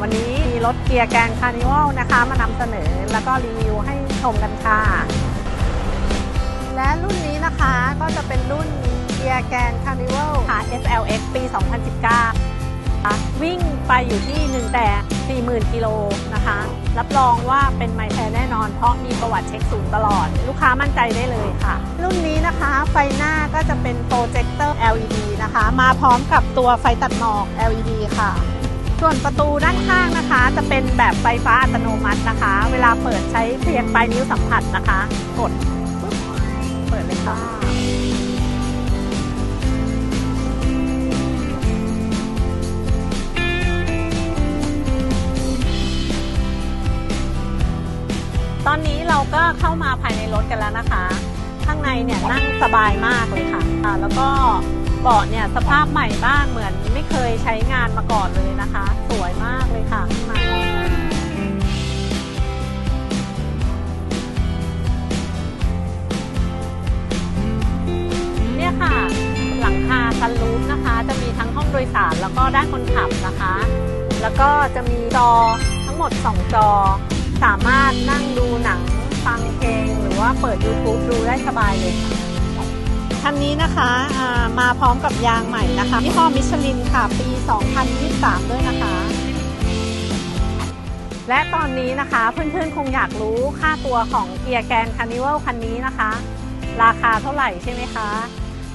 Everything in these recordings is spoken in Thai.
วันนี้มีรถเกียร์แกนคาร์นิวัลนะคะ มานำเสนอแล้วก็รีวิวให้ชมกันค่ะ และรุ่นนี้นะคะก็จะเป็นรุ่นเกียร์แกนคาร์นิวัลค่ะ SLX ปี 2019 วิ่งไปอยู่ที่ 1 แต่ 40,000 กิโลนะคะ รับรองว่าเป็นไมล์แท้แน่นอน เพราะมีประวัติเช็คศูนย์ตลอด ลูกค้ามั่นใจได้เลยค่ะ รุ่นนี้นะคะไฟหน้าก็จะเป็นโปรเจคเตอร์ LED นะคะ มาพร้อมกับตัวไฟตัดหมอก LED ค่ะ ส่วนประตูด้านข้างนะคะ จะเป็นแบบไฟฟ้าอัตโนมัตินะคะ เวลาเปิดใช้เพียงปลายนิ้วสัมผัสนะคะ กดปุ๊บเปิดเลยค่ะ ตอนนี้เราก็เข้ามาภายในรถกันแล้วนะคะ ข้างในเนี่ยนั่งสบายมากเลยค่ะ แล้วก็ เบาะเนี่ยสภาพใหม่มากเหมือนไม่เคยใช้งานมาก่อนเลยนะคะ สวยมากเลยค่ะข้าเนี่ยค่ะ หลังคาซันรูฟนะคะ จะมีทั้งห้องโดยสารแล้วก็ด้านคนขับนะคะ แล้วก็จะมีจอทั้งหมด 2 จอ สามารถนั่งดูหนังฟังเพลง หรือว่าเปิด YouTube ดูได้สบายเลยค่ะคันนี้นะคะ มาพร้อมกับยางใหม่นะคะยี่ห้อมิชลินค่ะปี 2023 ด้วยนะคะ และตอนนี้นะคะเพื่อนๆคงอยากรู้ค่าตัวของเกียร์แกนคานิวัลคันนี้นะคะ ราคาเท่าไหร่ใช่ไหมคะ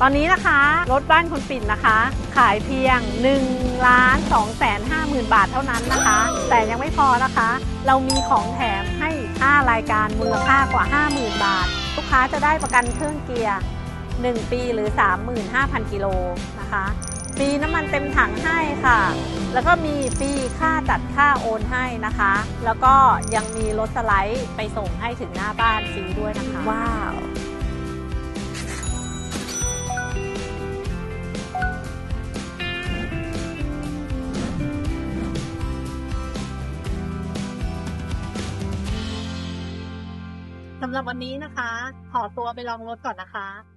ตอนนี้นะคะรถบ้านคุณปิ่นนะคะ ขายเพียง1ล้าน2แสน5หมื่นบาทเท่านั้นนะคะ แต่ยังไม่พอนะคะ เรามีของแถมให้ 5 รายการมูลค่ากว่า 50,000 บาท ลูกค้าจะได้ประกันเครื่องเกียร์ 1 ปีหรือ 35,000 กิโลนะคะฟรีน้ำมันเต็มถังให้ค่ะ แล้วก็มีฟรีค่าตัดค่าโอนให้นะคะ แล้วก็ยังมีรถสไลด์ไปส่งให้ถึงหน้าบ้านฟรีด้วยนะคะ ว้าวสำหรับวันนี้นะคะ ขอตัวไปลองรถก่อนนะคะ